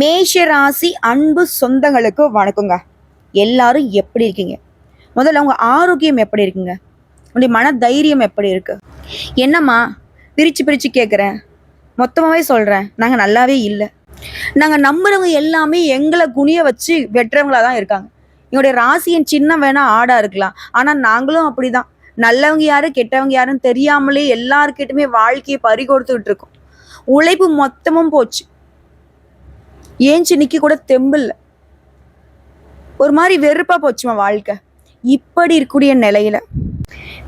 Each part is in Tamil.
மேஷ ராசி அன்பு சொந்தங்களுக்கு வணக்கங்க. எல்லாரும் எப்படி இருக்கீங்க? முதல்ல உங்க ஆரோக்கியம் எப்படி இருக்குங்க? உங்களுடைய மன தைரியம் எப்படி இருக்கு? என்னம்மா பிரிச்சு பிரிச்சு கேட்குறேன் மொத்தமாகவே சொல்கிறேன் நாங்கள் நல்லாவே இல்லை. நாங்கள் நம்புறவங்க எல்லாமே எங்களை குனிய வச்சு வெட்டுறவங்களா தான் இருக்காங்க. எங்களுடைய ராசியின் சின்னம் வேணால் ஆடாக இருக்கலாம். ஆனால் நாங்களும் அப்படி தான் நல்லவங்க யாரு கெட்டவங்க யாருன்னு தெரியாமலே எல்லாருக்கிட்டுமே வாழ்க்கையை பறி கொடுத்துக்கிட்டு இருக்கோம். உழைப்பு மொத்தமும் போச்சு. ஏஞ்சி நிக்க கூட தெம்பில்ல. ஒரு மாதிரி வெறுப்பா போச்சுமா வாழ்க்கை. இப்படி இருக்கக்கூடிய நிலையில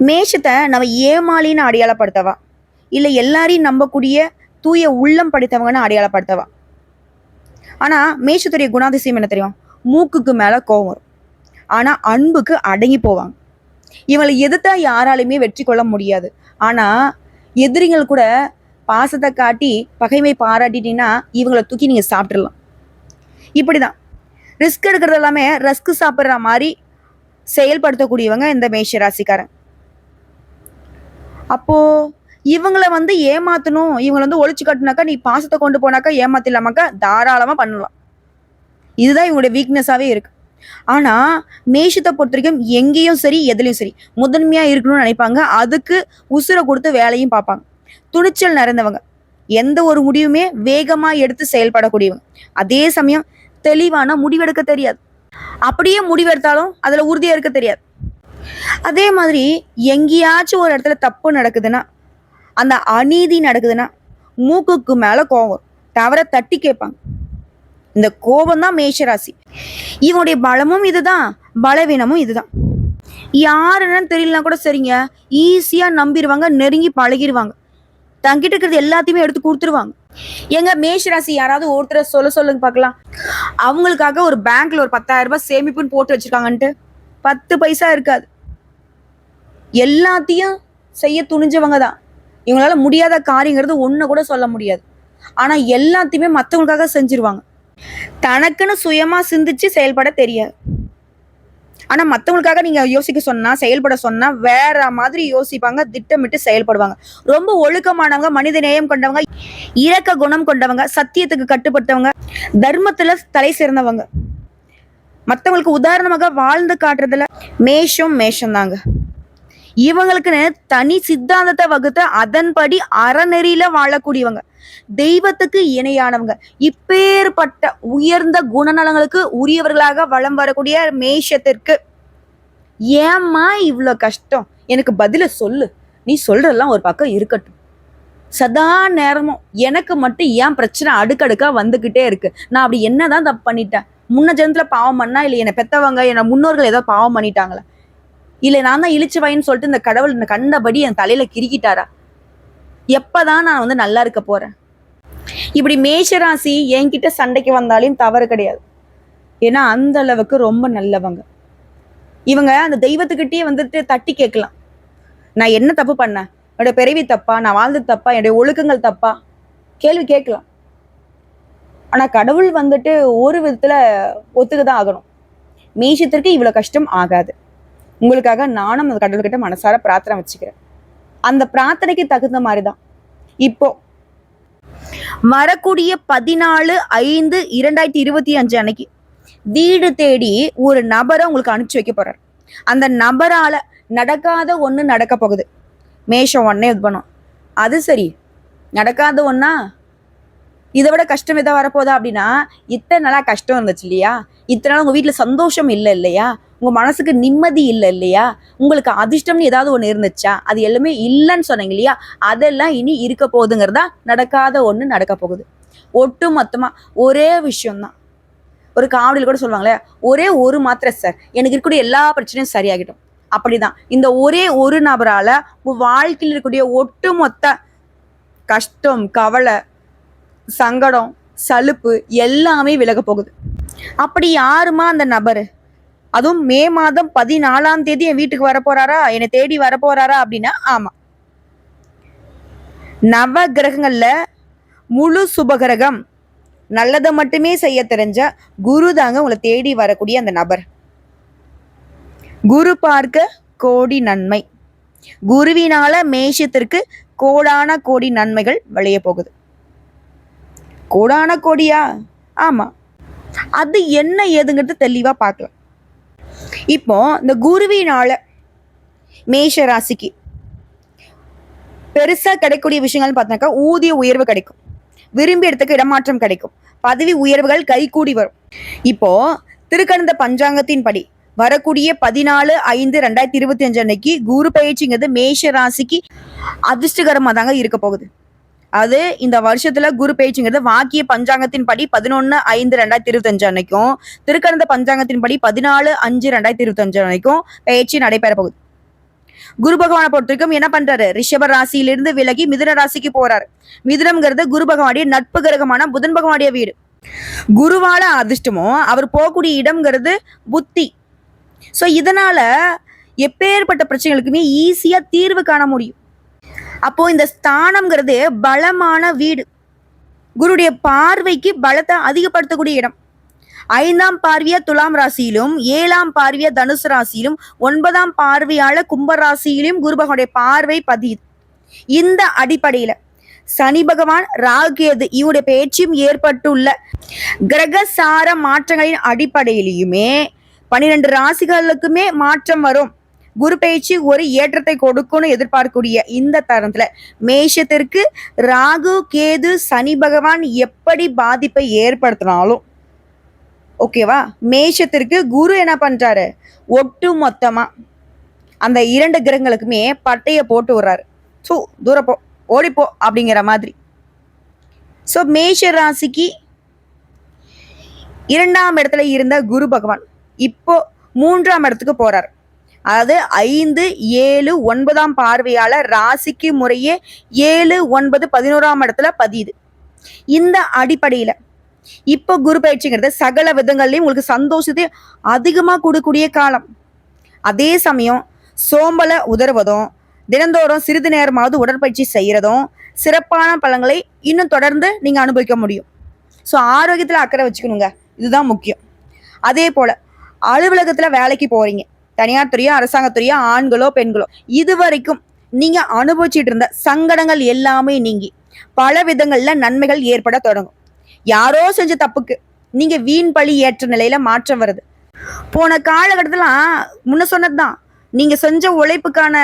மேஷத்தை நம்ம ஏமாலின்னு அடையாளப்படுத்தவா? இல்லை எல்லாரையும் நம்பக்கூடிய தூய உள்ளம் படித்தவங்கன்னு அடையாளப்படுத்தவா? ஆனால் மேஷத்துடைய குணாதிசயம் என்ன தெரியும்? மூக்குக்கு மேலே கோவம் வரும். ஆனால் அன்புக்கு அடங்கி போவாங்க. இவங்களை எதிர்த்தா யாராலையுமே வெற்றி கொள்ள முடியாது. ஆனால் எதிரிகள் கூட பாசத்தை காட்டி பகைமை பாராட்டிட்டீங்கன்னா இவங்களை தூக்கி நீங்கள் சாப்பிட்றலாம் இப்படிதான். ரிஸ்க் எடுக்கிறது எல்லாமே ரஸ்க் சாப்பிட்ற மாதிரி செயல்படுத்தக்கூடியவங்க இந்த மேஷ ராசிக்காரன். அப்போ இவங்களை வந்து ஏமாத்தணும். இவங்களை வந்து ஒழிச்சு கட்டினாக்கா நீ பாசத்தை கொண்டு போனாக்கா ஏமாத்திடலாமாக்கா? தாராளமா பண்ணலாம். இதுதான் இவங்களுடைய வீக்னஸாவே இருக்கு. ஆனா மேஷத்தை பொறுத்த வரைக்கும் எங்கேயும் சரி எதுலேயும் சரி. முதன்மையாக இருக்கணும்னு நினைப்பாங்க. அதுக்கு உசுரை கொடுத்து வேலையும் பார்ப்பாங்க. துணிச்சல் நிறைந்தவங்க. எந்த ஒரு முடிவுமே வேகமா எடுத்து செயல்படக்கூடியவங்க. அதே சமயம் தெளிவான முடிவெடுக்க தெரியாது. அப்படியே முடிவெடுத்தாலும் அதுல உறுதியா இருக்க தெரியாது. அதே மாதிரி எங்கேயாச்சும் ஒரு இடத்துல தப்பு நடக்குதுன்னா அந்த அநீதி நடக்குதுன்னா மூக்குக்கு மேல கோபம் தவற தட்டி கேட்பாங்க. இந்த கோபம் தான் மேஷராசி. இவனுடைய பலமும் இதுதான் பலவீனமும் இதுதான். யாருன்னு தெரியலனா கூட சரிங்க ஈஸியா நம்பிடுவாங்க நெருங்கி பழகிடுவாங்க. தங்கிட்ட இருக்கிறது எல்லாத்தையுமே எடுத்து கொடுத்துருவாங்க. எங்க மேஷராசி யாராவது ஒருத்தர சொல்ல சொல்லுங்க பார்க்கலாம். அவங்களுக்காக ஒரு பேங்க்ல ஒரு பத்தாயிரம் ரூபாய் சேமிப்புன்னு போட்டு வச்சிருக்காங்கன்ட்டு. பத்து பைசா இருக்காது. எல்லாத்தையும் செய்ய துணிஞ்சவங்க தான். இவங்களால முடியாத காரியங்கிறது ஒன்று கூட சொல்ல முடியாது. ஆனா எல்லாத்தையுமே மத்தவங்களுக்காக செஞ்சிருவாங்க. தனக்குன்னு சுயமா சிந்திச்சு செயல்பட தெரியாது. ஆனா மத்தவங்களுக்காக நீங்க யோசிக்க சொன்னா செயல்பட சொன்னா வேற மாதிரி யோசிப்பாங்க திட்டமிட்டு செயல்படுவாங்க. ரொம்ப ஒழுக்கமானவங்க மனித நேயம் கொண்டவங்க இரக்க குணம் கொண்டவங்க சத்தியத்துக்கு கட்டுப்பட்டவங்க தர்மத்துல தலை சிறந்தவங்க. மத்தவங்களுக்கு உதாரணமாக வாழ்ந்து காட்டுறதுல மேஷம் மேஷம் தாங்க இவங்களுக்குன்னு தனி சித்தாந்தத்தை வகுத்து அதன்படி அறநெறியில வாழக்கூடியவங்க. தெய்வத்துக்கு இணையானவங்க. இப்பேற்பட்ட உயர்ந்த குணநலங்களுக்கு உரியவர்களாக வலம் வரக்கூடிய மேஷத்திற்கு. ஏம்மா இவ்வளோ கஷ்டம்? எனக்கு பதில சொல்லு. நீ சொல்றதெல்லாம் ஒரு பக்கம் இருக்கட்டும். சதா நேரமும் எனக்கு மட்டும் ஏன் பிரச்சனை அடுக்கடுக்கா வந்துகிட்டே இருக்கு? நான் அப்படி என்னதான் தப்பு பண்ணிட்டேன்? முன்ன ஜென்மத்துல பாவம் பண்ணா இல்லை என்னை பெத்தவங்க என்னை முன்னோர்கள் ஏதோ பாவம் பண்ணிட்டாங்களா? இல்லை நான் தான் இழிச்சு வாயின்னு சொல்லிட்டு இந்த கடவுள் இந்த கண்டபடி என் தலையில கிறுக்கிட்டாரா? எப்பதான் நான் வந்து நல்லா இருக்க போறேன்? இப்படி மேஷராசி என்கிட்ட சண்டைக்கு வந்தாலையும் தவறு கிடையாது. ஏன்னா அந்த அளவுக்கு ரொம்ப நல்லவங்க. இவங்க அந்த தெய்வத்துக்கிட்டே வந்துட்டு தட்டி கேட்கலாம். நான் என்ன தப்பு பண்ணேன் என்னோட பிறவி தப்பா? நான் வாழ்ந்தது தப்பா? என்னுடைய ஒழுக்கங்கள் தப்பா? கேள்வி கேட்கலாம். ஆனா கடவுள் வந்துட்டு ஒரு விதத்துல ஒத்துக்குதான் ஆகணும். மேஷத்திற்கு இவ்வளவு கஷ்டம் ஆகாது. உங்களுக்காக நானும் அந்த கடவுள்கிட்ட மனசார பிரார்த்தனை வச்சுக்கிறேன். அந்த பிரார்த்தனைக்கு தகுந்த மாதிரிதான். இப்போ வரக்கூடிய பதினாலு ஐந்து இரண்டாயிரத்தி இருபத்தி அஞ்சு அன்னைக்கு வீடு தேடி ஒரு நபரை உங்களுக்கு அனுப்பிச்சு வைக்க போறாரு. அந்த நபரால நடக்காத ஒண்ணு நடக்க போகுது. மேஷம் ஒன்னே இது பண்ணும் அது சரி. நடக்காத ஒன்னா இதை விட கஷ்டம் எதாவது வரப்போதா அப்படின்னா இத்தனை நாளாக கஷ்டம் இருந்துச்சு இல்லையா? இத்தனை நாள் உங்கள் வீட்டில் சந்தோஷம் இல்லை இல்லையா? உங்கள் மனசுக்கு நிம்மதி இல்லை இல்லையா? உங்களுக்கு அதிர்ஷ்டம்னு ஏதாவது ஒன்று இருந்துச்சா? அது எல்லாமே இல்லைன்னு சொன்னீங்க இல்லையா? அதெல்லாம் இனி இருக்க போகுதுங்கிறதா நடக்காத ஒன்று நடக்க போகுது. ஒட்டு மொத்தமாக ஒரே விஷயம்தான். ஒரு காவடியில் கூட சொல்லுவாங்களே ஒரே ஒரு மாத்திரை சார் எனக்கு இருக்கக்கூடிய எல்லா பிரச்சனையும் சரியாகிடும். அப்படிதான். இந்த ஒரே ஒரு நபரால உங்க வாழ்க்கையில் இருக்கக்கூடிய ஒட்டுமொத்த கஷ்டம் கவலை சங்கடம் சலுப்பு எல்லாமே விலக போகுது. அப்படி யாருமா அந்த நபர்? அதுவும் மே மாதம் பதினாலாம் தேதி என் வீட்டுக்கு வரப்போறாரா என்னை தேடி வரப்போறாரா அப்படின்னா ஆமா. நவ கிரகங்கள்ல முழு சுபகிரகம். நல்லதை மட்டுமே செய்ய தெரிஞ்ச குரு தாங்க உங்களை தேடி வரக்கூடிய அந்த நபர். குரு பார்க்க கோடி நன்மை. குருவினால மேஷத்திற்கு கோடான கோடி நன்மைகள் விளைய போகுது. கோடான கோடியா? ஆமாம் அது என்ன ஏதுங்கிறது தெளிவாக பார்க்கலாம். இப்போ இந்த குருவினால மேஷ ராசிக்கு பெருசாக கிடைக்கக்கூடிய விஷயங்கள்னு பார்த்தாக்கா ஊதிய உயர்வு கிடைக்கும். விரும்பி இடத்துக்கு இடமாற்றம் கிடைக்கும். பதவி உயர்வுகள் கைகூடி வரும். இப்போ திருக்கணித பஞ்சாங்கத்தின் படி வரக்கூடிய பதினாலு ஐந்து ரெண்டாயிரத்தி இருபத்தி அஞ்சு அன்னைக்கு குரு பயிற்சிங்கிறது மேஷ ராசிக்கு அதிர்ஷ்டகரமாக தாங்க இருக்க போகுது. அது இந்த வருஷத்துல குரு பேச்சுங்கிறது வாக்கிய பஞ்சாங்கத்தின் படி பதினொன்னு ஐந்து ரெண்டாயிரத்தி இருபத்தஞ்சு அன்னைக்கும் திருக்கணித பஞ்சாங்கத்தின் படி பதினாலு அஞ்சு ரெண்டாயிரத்தி இருபத்தஞ்சு அன்னைக்கும் பயிற்சி நடைபெற போகுது. குரு பகவானை பொறுத்த வரைக்கும் என்ன பண்றாரு? ரிஷப ராசியிலிருந்து விலகி மிதுன ராசிக்கு போறாரு. மிதுனம்ங்கிறது குரு பகவானுடைய நட்பு கிரகமான புதன் பகவானுடைய வீடு. குருவால அதிர்ஷ்டமோ அவர் போகக்கூடிய இடம்ங்கிறது புத்தி. ஸோ இதனால எப்பேற்பட்ட பிரச்சனைகளுக்குமே ஈஸியா தீர்வு காண முடியும். அப்போ இந்த ஸ்தானம்ங்கிறது பலமான வீடு. குருடைய பார்வைக்கு பலத்தை அதிகப்படுத்தக்கூடிய இடம். ஐந்தாம் பார்வையா துலாம் ராசியிலும் ஏழாம் பார்வையா தனுசு ராசியிலும் ஒன்பதாம் பார்வையால கும்ப ராசியிலும் குரு பகவானுடைய பார்வை பதியுது. இந்த அடிப்படையில சனி பகவான் ராகேது இவருடைய பேச்சும் ஏற்பட்டுள்ள கிரகசார மாற்றங்களின் அடிப்படையிலையுமே பன்னிரெண்டு ராசிகளுக்குமே மாற்றம் வரும். குரு பயிற்சி ஒரு ஏற்றத்தை கொடுக்கும்னு எதிர்பார்க்கக்கூடிய இந்த தருணத்துல மேஷத்திற்கு ராகு கேது சனி பகவான் எப்படி பாதிப்பை ஏற்படுத்தினாலும் ஓகேவா மேஷத்திற்கு குரு என்ன பண்றாரு? ஒட்டு மொத்தமா அந்த இரண்டு கிரகங்களுக்குமே பட்டைய போட்டு விடுறாரு. ஸோ தூரப்போ ஓடிப்போ அப்படிங்கிற மாதிரி. ஸோ மேஷ ராசிக்கு இரண்டாம் இடத்துல இருந்த குரு பகவான் இப்போ மூன்றாம் இடத்துக்கு போறார். அதாவது ஐந்து ஏழு ஒன்பதாம் பார்வையால ராசிக்கு முறையே ஏழு ஒன்பது பதினோராம் இடத்துல பதியுது. இந்த அடிப்படையில இப்போ குரு பயிற்சிங்கிறது சகல விதங்கள்லையும் உங்களுக்கு சந்தோஷத்தை அதிகமாக கொடுக்கூடிய காலம். அதே சமயம் சோம்பலை உதறுவதும் தினந்தோறும் சிறிது நேரமாவது உடற்பயிற்சி செய்கிறதும் சிறப்பான பலன்களை இன்னும் தொடர்ந்து நீங்கள் அனுபவிக்க முடியும். ஸோ ஆரோக்கியத்தில் அக்கறை வச்சுக்கணுங்க. இதுதான் முக்கியம். அதே போல் அலுவலகத்தில் வேலைக்கு போகிறீங்க தனியார் துறையோ அரசாங்கத்துறையோ ஆண்களோ பெண்களோ இது வரைக்கும் நீங்கள் அனுபவிச்சுட்டு இருந்த சங்கடங்கள் எல்லாமே நீங்கி பல விதங்களில் நன்மைகள் ஏற்பட தொடங்கும். யாரோ செஞ்ச தப்புக்கு நீங்கள் வீண் பழி ஏற்ற நிலையில் மாற்றம் வருது. போன காலகட்டத்தில் முன்ன சொன்னதுதான். நீங்க நீங்கள் செஞ்ச உழைப்புக்கான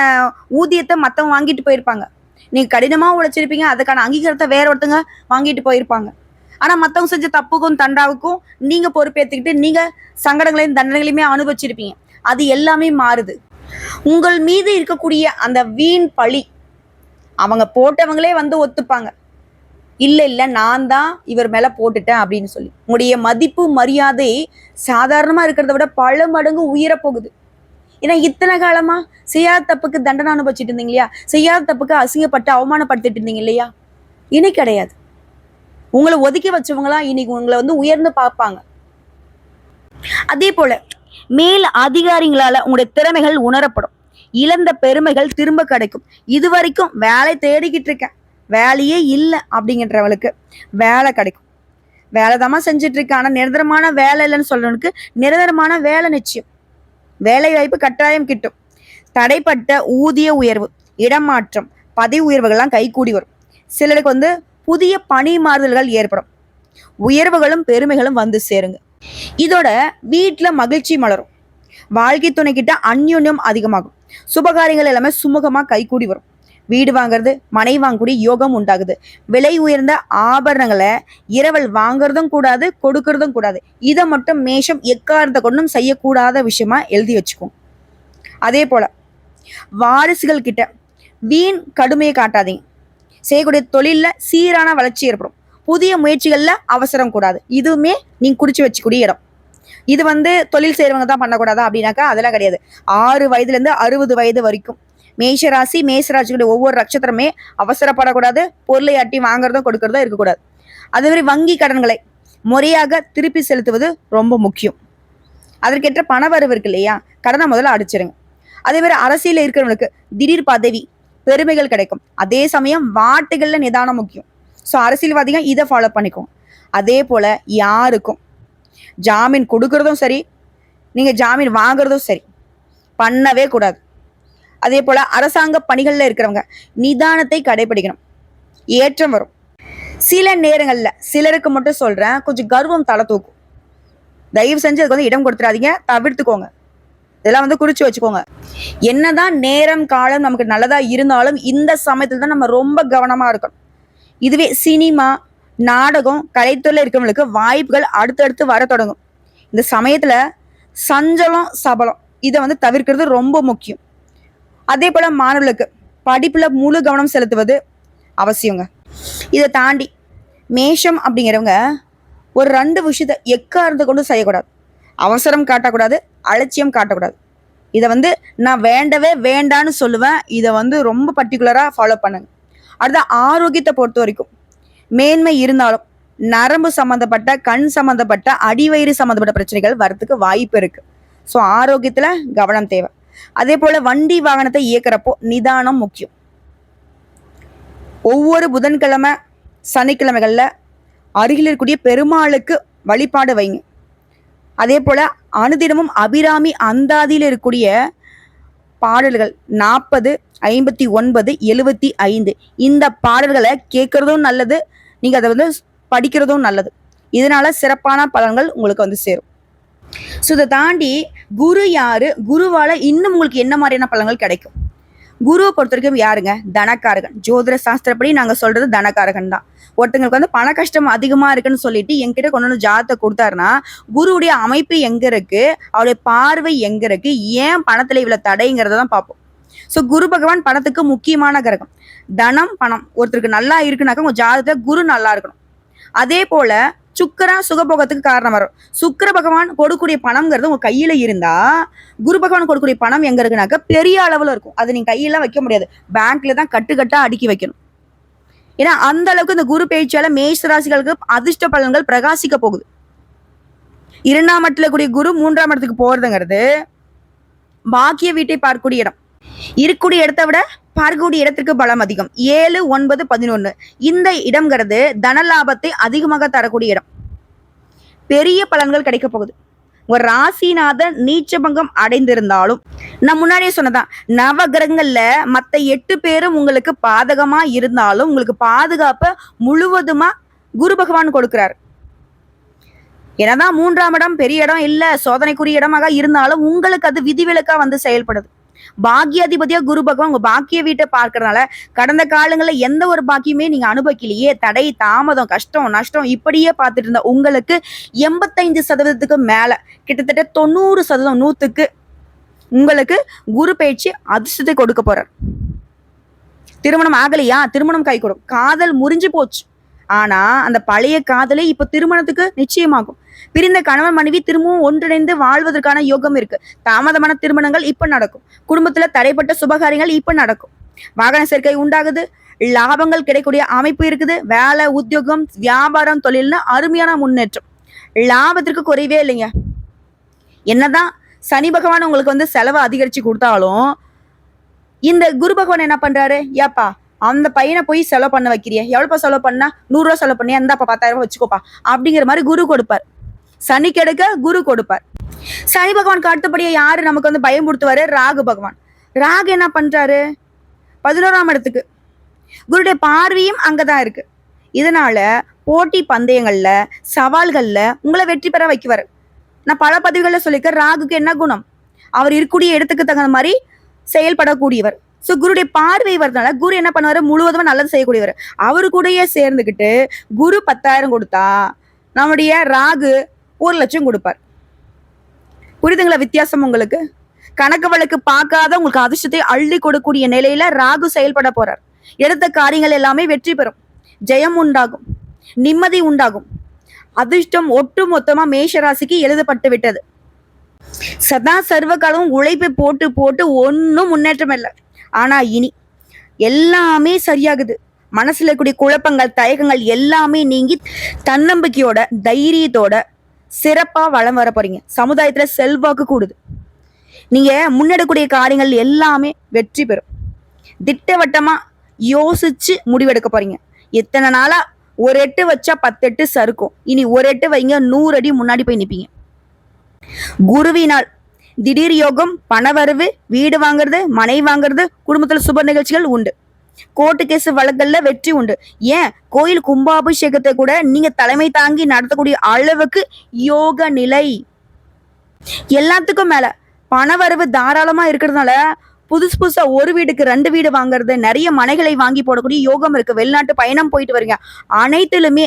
ஊதியத்தை மற்றவங்க வாங்கிட்டு போயிருப்பாங்க. நீங்கள் கடினமாக உழைச்சிருப்பீங்க அதுக்கான அங்கீகாரத்தை வேற ஒருத்தங்க வாங்கிட்டு போயிருப்பாங்க. ஆனால் மற்றவங்க செஞ்ச தப்புக்கும் தண்டாவுக்கும் நீங்கள் பொறுப்பேற்றுக்கிட்டு நீங்கள் சங்கடங்களையும் தண்டனைகளையுமே அனுபவிச்சிருப்பீங்க. அது எல்லாமே மாறுது. உங்கள் மீது இருக்கக்கூடிய அந்த வீண் பழி அவங்க போட்டவங்களே வந்து ஒத்துப்பாங்க. இல்லை இல்லை நான் தான் இவர் மேலே போட்டுட்டேன் அப்படின்னு சொல்லி. உங்களுடைய மதிப்பு மரியாதை சாதாரணமாக இருக்கிறத விட பல மடங்கு உயரப்போகுது ஏன்னா இத்தனை காலமா செய்யாத தப்புக்கு தண்டனை அனுபவிச்சுட்டு இருந்தீங்க இல்லையா செய்யாத தப்புக்கு அசிங்கப்பட்டு அவமானப்படுத்திட்டு இருந்தீங்க இல்லையா? இனி கிடையாது. உங்களை ஒதுக்கி வச்சவங்களாம் இன்னைக்கு உங்களை வந்து உயர்ந்து பார்ப்பாங்க. அதே போல மேல் அதிகாரிகளால உங்களுடைய திறமைகள் உணரப்படும். இழந்த பெருமைகள் திரும்ப கிடைக்கும். இது வரைக்கும் வேலை தேடிக்கிட்டு இருக்கேன். வேலையே இல்லை அப்படிங்கிறவளுக்கு வேலை கிடைக்கும். வேலை தாம்மா செஞ்சுட்டு இருக்கேன் ஆனால் நிரந்தரமான வேலை இல்லைன்னு சொல்றவனுக்கு நிரந்தரமான வேலை நிச்சயம். வேலை வாய்ப்பு கட்டாயம் கிட்டும். தடைப்பட்ட ஊதிய உயர்வு இடமாற்றம் பதவி உயர்வுகள்லாம் கைகூடி வரும். சிலருக்கு வந்து புதிய பணி மாறுதல்கள் ஏற்படும். உயர்வுகளும் பெருமைகளும் வந்து சேருங்க. இதோட வீட்டில் மகிழ்ச்சி மலரும். வாழ்க்கை துணை அந்யுன்யம் அதிகமாகும். சுபகாரியங்கள் எல்லாமே சுமூகமாக கைகூடி வரும். வீடு வாங்குறது மனை வாங்கக்கூடிய யோகம் உண்டாகுது. விலை உயர்ந்த ஆபரணங்களை இரவல் வாங்குறதும் கூடாது கொடுக்கறதும் கூடாது. இதை மட்டும் மேஷம் எக்காரத்தை கொண்டும் செய்யக்கூடாத விஷயமா எழுதி வச்சுக்கும். அதே போல வாரிசுகள் கிட்ட வீண் கடுமையை காட்டாதீங்க. செய்யக்கூடிய தொழிலில் சீரான வளர்ச்சி ஏற்படும். புதிய முயற்சிகளில் அவசரம் கூடாது. இதுவுமே நீங்க குடிச்சு வச்சுக்கூடிய இடம். இது வந்து தொழில் செய்கிறவங்க தான் பண்ணக்கூடாதா அப்படின்னாக்கா அதெல்லாம் கிடையாது. ஆறு வயதுலேருந்து அறுபது வயது வரைக்கும். மேஷராசி மேஷராசிகளுடைய ஒவ்வொரு நட்சத்திரமே அவசரப்படக்கூடாது. பொருளை அட்டி வாங்குறதும் கொடுக்கறதும் இருக்கக்கூடாது. அதே மாதிரி வங்கி கடன்களை முறையாக திருப்பி செலுத்துவது ரொம்ப முக்கியம். அதற்கேற்ற பண வரவு இருக்கு இல்லையா? கடனை முதல்ல அடிச்சிருங்க. அதே மாதிரி அரசியலில் இருக்கிறவங்களுக்கு திடீர் பதவி பெருமைகள் கிடைக்கும். அதே சமயம் வாட்டுகளில் நிதானம் முக்கியம். ஸோ அரசியல்வாதிங்க இதை ஃபாலோ பண்ணிக்கும். அதே போல் யாருக்கும் ஜாமீன் கொடுக்கறதும் சரி நீங்கள் ஜாமீன் வாங்குறதும் சரி பண்ணவே கூடாது. அதே போல் அரசாங்க பணிகளில் இருக்கிறவங்க நிதானத்தை கடைபிடிக்கணும். ஏற்றம் வரும். சில நேரங்களில் சிலருக்கு மட்டும் சொல்கிறேன் கொஞ்சம் கர்வம் தலை தூக்கும். தயவு செஞ்சு அதுக்கு வந்து இடம் கொடுத்துறாதீங்க தவிர்த்துக்கோங்க. இதெல்லாம் வந்து குறித்து வச்சுக்கோங்க. என்னதான் நேரம் காலம் நமக்கு நல்லதாக இருந்தாலும் இந்த சமயத்தில் தான் நம்ம ரொம்ப கவனமாக இருக்கணும். இதுவே சினிமா நாடகம் கலைத்துறையில் இருக்கிறவங்களுக்கு வாய்ப்புகள் அடுத்தடுத்து வர தொடங்கும். இந்த சமயத்தில் சஞ்சலம் சபலம் இதை வந்து தவிர்க்கிறது ரொம்ப முக்கியம். அதே போல் மாணவர்களுக்கு படிப்பில் முழு கவனம் செலுத்துவது அவசியங்க. இதை தாண்டி மேஷம் அப்படிங்கிறவங்க ஒரு ரெண்டு விஷயத்த இருந்து கொண்டு செய்யக்கூடாது. அவசரம் காட்டக்கூடாது அலட்சியம் காட்டக்கூடாது. இதை வந்து நான் வேண்டவே வேண்டான்னு சொல்லுவேன். இதை வந்து ரொம்ப பர்டிகுலராக ஃபாலோ பண்ணுங்க. அடுத்த ஆரோக்கியத்தை பொறுத்த வரைக்கும் மேன்மை இருந்தாலும் நரம்பு சம்மந்தப்பட்ட கண் சம்மந்தப்பட்ட அடிவயிறு சம்மந்தப்பட்ட பிரச்சனைகள் வரத்துக்கு வாய்ப்பு இருக்குது ஸோ ஆரோக்கியத்தில் கவனம் தேவை. அதே போல் வண்டி வாகனத்தை இயக்குறப்போ நிதானம் முக்கியம். ஒவ்வொரு புதன்கிழமை சனிக்கிழமைகளில் அருகில் இருக்கக்கூடிய பெருமாளுக்கு வழிபாடு வைங்க. அதே போல் அனுதினமும் அபிராமி அந்தாதியில் இருக்கக்கூடிய பாடல்கள் நாற்பது ஐம்பத்தி ஒன்பது எழுபத்தி ஐந்து. இந்த பாடல்களை கேட்குறதும் நல்லது நீங்கள் அதை வந்து படிக்கிறதும் நல்லது. இதனால் சிறப்பான பலன்கள் உங்களுக்கு வந்து சேரும். ஸோ இதை தாண்டி குரு யாரு குருவால் இன்னும் உங்களுக்கு என்ன மாதிரியான பலன்கள் கிடைக்கும்? குருவை பொறுத்த வரைக்கும் யாருங்க? தனக்காரகன். ஜோதிட சாஸ்திரப்படி நாங்கள் சொல்றது தனக்காரகன் தான். ஒருத்தங்களுக்கு வந்து பண கஷ்டம் அதிகமா இருக்குன்னு சொல்லிட்டு என்கிட்ட கொண்டு வந்து ஜாதத்தை கொடுத்தாருன்னா குருவுடைய அமைப்பு எங்க இருக்கு? அவருடைய பார்வை எங்க இருக்கு? ஏன் பணத்துல இவ்வளவு தடைங்கிறத தான் பார்ப்போம். ஸோ குரு பகவான் பணத்துக்கு முக்கியமான கிரகம். தனம் பணம். ஒருத்தருக்கு நல்லா இருக்குனாக்கா உங்க ஜாதகத்துல குரு நல்லா இருக்கணும். அதே போல சுக்கரா சுகபோகத்துக்கு காரணம் வரும். சுக்கிர பகவான் கொடுக்கக்கூடிய பணம்ங்கிறது உங்க கையில இருந்தா குரு பகவான் கொடுக்கக்கூடிய பணம் எங்க இருக்குனாக்கா பெரிய அளவுல இருக்கும். அது நீங்க கையெல்லாம் வைக்க முடியாது. பேங்க்ல தான் கட்டு கட்டா அடுக்கி வைக்கணும். ஏன்னா அந்த அளவுக்கு இந்த குரு பேச்சால மேஷ ராசிகளுக்கு அதிர்ஷ்ட பலன்கள் பிரகாசிக்க போகுது. இரண்டாம் இடத்துல கூடிய குரு மூன்றாம் இடத்துக்கு போறதுங்கிறது பாக்கிய வீட்டை பார்க்கக்கூடிய இடம். இருக்கக்கூடிய இடத்த விட பார்க்கக்கூடிய இடத்திற்கு பலம் அதிகம். ஏழு ஒன்பது பதினொன்னு. இந்த இடம்ங்கிறது தன லாபத்தை அதிகமாக தரக்கூடிய இடம். பெரிய பலன்கள் கிடைக்க போகுது. ஒரு ராசிநாதன் நீச்சபங்கம் அடைந்திருந்தாலும் நான் முன்னாடியே சொன்னதான் நவ கிரகங்கள்ல மத்த எட்டு பேரும் உங்களுக்கு பாதகமா இருந்தாலும் உங்களுக்கு பாதுகாப்பை முழுவதுமா குரு பகவான் கொடுக்கிறார். என்னதான் மூன்றாம் இடம் பெரிய இடம் இல்ல சோதனைக்குரிய இடமாக இருந்தாலும் உங்களுக்கு அது விதிவிலக்கா வந்து செயல்படுது. பாக்கியாதிபதியா குரு பகவான் உங்க பாக்கிய வீட்டை பார்க்கறதுனால கடந்த காலங்களில் எந்த ஒரு பாக்கியமே நீங்க அனுபவிக்கலையே. தடை தாமதம் கஷ்டம் நஷ்டம் இப்படியே பார்த்துட்டு இருந்த உங்களுக்கு எண்பத்தைந்து சதவீதத்துக்கு மேல கிட்டத்தட்ட தொண்ணூறு சதவீதம் நூத்துக்கு உங்களுக்கு குரு பயிற்சி அதிர்ஷ்டத்தை கொடுக்க போறார். திருமணம் ஆகலையா? திருமணம் கை கொடும் காதல் முறிஞ்சு போச்சு. ஆனா அந்த பழைய காதலே இப்ப திருமணத்துக்கு நிச்சயமாகும். பிரிந்த கணவன் மனைவி திரும்பவும் ஒன்றிணைந்து வாழ்வதற்கான யோகம் இருக்கு. தாமதமான திருமணங்கள் இப்ப நடக்கும். குடும்பத்துல தடைப்பட்ட சுபகாரியங்கள் இப்ப நடக்கும். வாகன சேர்க்கை உண்டாகுது. லாபங்கள் கிடைக்கக்கூடிய அமைப்பு இருக்குது. வேலை உத்தியோகம் வியாபாரம் தொழில்னு அருமையான முன்னேற்றம். லாபத்திற்கு குறைவே இல்லைங்க. என்னதான் சனி பகவான் உங்களுக்கு வந்து செலவை அதிகரிச்சு கொடுத்தாலும் இந்த குரு பகவான் என்ன பண்றாரு? ஏப்பா அந்த பையனை போய் செலவு பண்ண வைக்கிறியா? எவ்வளோப்பா செலவு பண்ணா? நூறுரூவா செலவு பண்ணியா? இந்தாப்பா பத்தாயிரம் ரூபாய் வச்சுக்கோப்பா. அப்படிங்கிற மாதிரி குரு கொடுப்பார். சனி கெடுக்க குரு கொடுப்பார். சனி பகவானுக்கு அடுத்தபடியா யாரு நமக்கு வந்து பயமுறுத்துவாரு ராகு பகவான். ராகு என்ன பண்றாரு? பதினோராம் இடத்துக்கு. குருடைய பார்வையும் அங்கதான் இருக்கு. இதனால போட்டி பந்தயங்கள்ல சவால்கள்ல உங்களை வெற்றி பெற வைக்குவாரு. நான் பல பதிவுகளில் சொல்லியிருக்கேன். ராகுக்கு என்ன குணம்? அவர் இருக்கக்கூடிய இடத்துக்கு தகுந்த மாதிரி செயல்படக்கூடியவர். ஸோ குருடைய பார்வை வரதுனால குரு என்ன பண்ணுவாரு? முழுவதும் நல்லது செய்யக்கூடியவர். அவரு கூடயே சேர்ந்துக்கிட்டு குரு பத்தாயிரம் கொடுத்தா நம்முடைய ராகு ஒரு லட்சம் கொடுப்பார். புரியுதுங்களா வித்தியாசம் உங்களுக்கு? கணக்கு வழக்கு பார்க்காத உங்களுக்கு அதிர்ஷ்டத்தை அள்ளி கொடுக்கக்கூடிய நிலையில ராகு செயல்பட போறார். எடுத்த காரியங்கள் எல்லாமே வெற்றி பெறும். ஜெயம் உண்டாகும். நிம்மதி உண்டாகும். அதிர்ஷ்டம் ஒட்டு மொத்தமா மேஷராசிக்கு எழுதப்பட்டு விட்டது. சதா சர்வ காலமும் உழைப்பை போட்டு போட்டு ஒன்றும் முன்னேற்றம் இல்லை. ஆனா இனி எல்லாமே சரியாகுது. மனசுல இருக்கக்கூடிய குழப்பங்கள் தயக்கங்கள் எல்லாமே நீங்கி தன்னம்பிக்கையோட தைரியத்தோட சிறப்பா வளம் வர போறீங்க. சமுதாயத்துல செல்வாக்கு கூடுது. நீங்க முன்னெடுக்கக்கூடிய காரியங்கள் எல்லாமே வெற்றி பெறும். திட்டவட்டமா யோசிச்சு முடிவெடுக்க போறீங்க. எத்தனை நாளா ஒரு எட்டு வச்சா பத்து எட்டு சறுக்கும். இனி ஒரு எட்டு வைங்க நூறு அடி முன்னாடி போய் நிற்பீங்க குருவினால் திடீர் யோகம் பணவரவு வீடு வாங்குறது மனை வாங்குறது குடும்பத்தில் சுப நிகழ்ச்சிகள் உண்டு. கோர்ட்டு கேஸ் வழக்கல்ல வெற்றி உண்டு. ஏன்? கோயில் கும்பாபிஷேகத்தை கூட நீங்க தலைமை தாங்கி நடத்தக்கூடிய அளவுக்கு யோக நிலை. எல்லாத்துக்கும் மேல பணவரவு தாராளமா இருக்கிறதுனால புதுசு புதுசா ஒரு வீடுக்கு ரெண்டு வீடு வாங்குறது நிறைய மனைகளை வாங்கி போடக்கூடிய யோகம் இருக்கு. வெளிநாட்டு பயணம் போயிட்டு வரீங்க. அனைத்திலுமே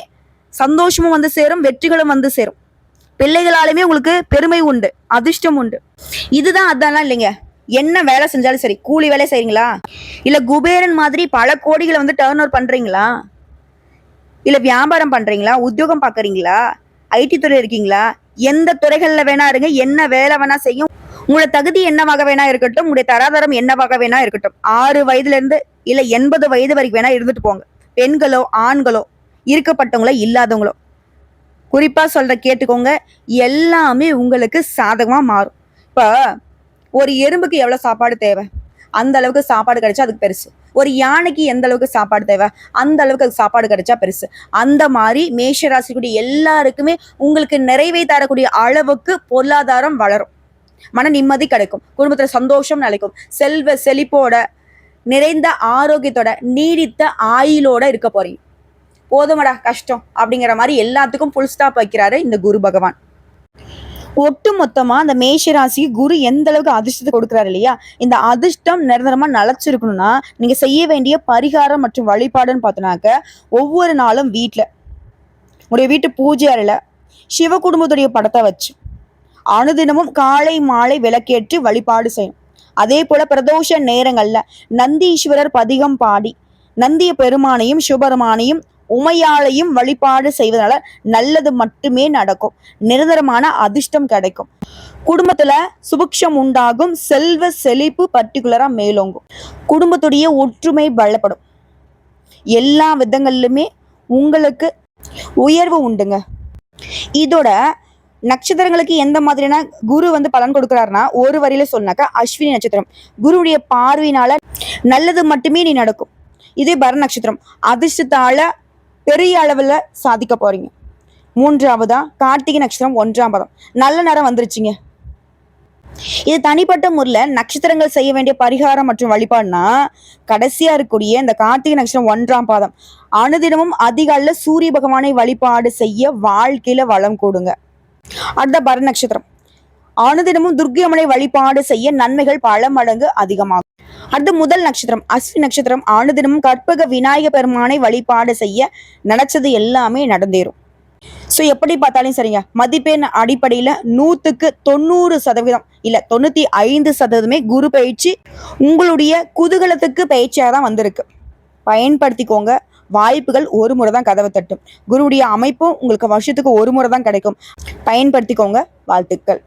சந்தோஷமும் வந்து சேரும் வெற்றிகளும் வந்து சேரும். பிள்ளைகளாலுமே உங்களுக்கு பெருமை உண்டு அதிர்ஷ்டம் உண்டு. இதுதான் அதெல்லாம் இல்லைங்க. என்ன வேலை செஞ்சாலும் சரி கூலி வேலை செய்றீங்களா? இல்ல குபேரன் மாதிரி பல கோடிகளை வந்து டேர்ன் ஓவர் பண்றீங்களா? இல்ல வியாபாரம் பண்றீங்களா? உத்தியோகம் பாக்குறீங்களா ஐடி துறை இருக்கீங்களா? எந்த துறைகள்ல வேணா இருங்க என்ன வேலை வேணா செய்யும். உங்களோட தகுதி என்னவாக வேணா இருக்கட்டும் உங்களுடைய தராதரம் என்னவாக வேணா இருக்கட்டும். ஆறு வயதுல இருந்து இல்ல எண்பது வயது வரைக்கும் வேணா இருந்துட்டு போங்க. பெண்களோ ஆண்களோ இருக்கப்பட்டவங்களோ இல்லாதவங்களோ. குறிப்பாக சொல்கிற கேட்டுக்கோங்க எல்லாமே உங்களுக்கு சாதகமாக மாறும். இப்போ ஒரு எறும்புக்கு எவ்வளோ சாப்பாடு தேவை? அந்த அளவுக்கு சாப்பாடு கிடைச்சா அதுக்கு பெருசு. ஒரு யானைக்கு எந்த அளவுக்கு சாப்பாடு தேவை? அந்த அளவுக்கு அதுக்கு சாப்பாடு கிடைச்சா பெருசு. அந்த மாதிரி மேஷ ராசிக்குடைய எல்லாருக்குமே உங்களுக்கு நிறைவை தரக்கூடிய அளவுக்கு பொருளாதாரம் வளரும். மன நிம்மதி கிடைக்கும். குடும்பத்தில் சந்தோஷம் நிலைக்கும். செல்வ செழிப்போட நிறைந்த ஆரோக்கியத்தோட நீடித்த ஆயுளோட இருக்க போறீங்க. போதுமடா கஷ்டம் அப்படிங்கிற மாதிரி எல்லாத்துக்கும் ஃபுல் ஸ்டாப் வைக்கிறாரு இந்த குரு பகவான். ஒட்டு மொத்தமா அந்த மேஷ ராசிக்கு குரு எந்த அளவுக்கு அதிர்ஷ்டத்தை கொடுக்குறாரு இல்லையா? இந்த அதிர்ஷ்டம் நிரந்தரமா நிலச்சிருக்கணும்னா நீங்க செய்ய வேண்டிய பரிகாரம் மற்றும் வழிபாடுன்னு பார்த்தோன்னாக்க ஒவ்வொரு நாளும் வீட்டில் உங்களுடைய வீட்டு பூஜை அறையில சிவ குடும்பத்துடைய படத்தை வச்சு அனுதினமும் காலை மாலை விளக்கேற்றி வழிபாடு செய்யணும். அதே போல பிரதோஷ நேரங்கள்ல நந்தீஸ்வரர் பதிகம் பாடி நந்திய பெருமானையும் சிவபெருமானையும் உமையாலையும் வழிபாடு செய்வதனால நல்லது மட்டுமே நடக்கும். நிரந்தரமான அதிர்ஷ்டம் கிடைக்கும். குடும்பத்துல சுபிக்ஷம் உண்டாகும். செல்வ செழிப்பு பர்டிகுலரா மேலோங்கும். குடும்பத்துடைய ஒற்றுமை பலப்படும். எல்லா விதங்கள்லுமே உங்களுக்கு உயர்வு உண்டுங்க. இதோட நட்சத்திரங்களுக்கு எந்த மாதிரியான குரு வந்து பலன் கொடுக்குறாருன்னா ஒரு வரியில சொன்னாக்கா அஸ்வினி நட்சத்திரம். குருவுடைய பார்வையினால நல்லது மட்டுமே நீ நடக்கும். இதே பர நட்சத்திரம். அதிர்ஷ்டத்தால பெரிய அளவில் சாதிக்க போறீங்க. மூன்றாவதா கார்த்திகை நட்சத்திரம் ஒன்றாம் பதம். நல்ல நேரம் வந்துருச்சுங்க. இது தனிப்பட்ட முறையில் நட்சத்திரங்கள் செய்ய வேண்டிய பரிகாரம் மற்றும் வழிபாடுனா கடைசியா இருக்கக்கூடிய இந்த கார்த்திகை நட்சத்திரம் ஒன்றாம் பாதம். அனுதினமும் அதிகாலில் சூரிய பகவானை வழிபாடு செய்ய வாழ்க்கையில வளம் கொடுங்க. அடுத்த பர நட்சத்திரம். அனுதினமும் துர்க்கியம்மனை வழிபாடு செய்ய நன்மைகள் பல மடங்கு அதிகமாகும். அடுத்து முதல் நட்சத்திரம் அஸ்வி நட்சத்திரம். அனுதினமும் கற்பக விநாயக பெருமானை வழிபாடு செய்ய நினைச்சது எல்லாமே நடந்தேறும். ஸோ எப்படி பார்த்தாலும் சரிங்க. மதிப்பெண் அடிப்படையில் நூற்றுக்கு தொண்ணூறு சதவீதம் இல்லை தொண்ணூற்றி ஐந்து சதவீதமே குரு பயிற்சி உங்களுடைய குதூகலத்துக்கு பயிற்சியாக தான் வந்திருக்கு. பயன்படுத்திக்கோங்க. வாய்ப்புகள் ஒரு முறை தான் கதவை தட்டும். குருவுடைய அமைப்பும் உங்களுக்கு வருஷத்துக்கு ஒரு முறை தான் கிடைக்கும். பயன்படுத்திக்கோங்க. வாழ்த்துக்கள்.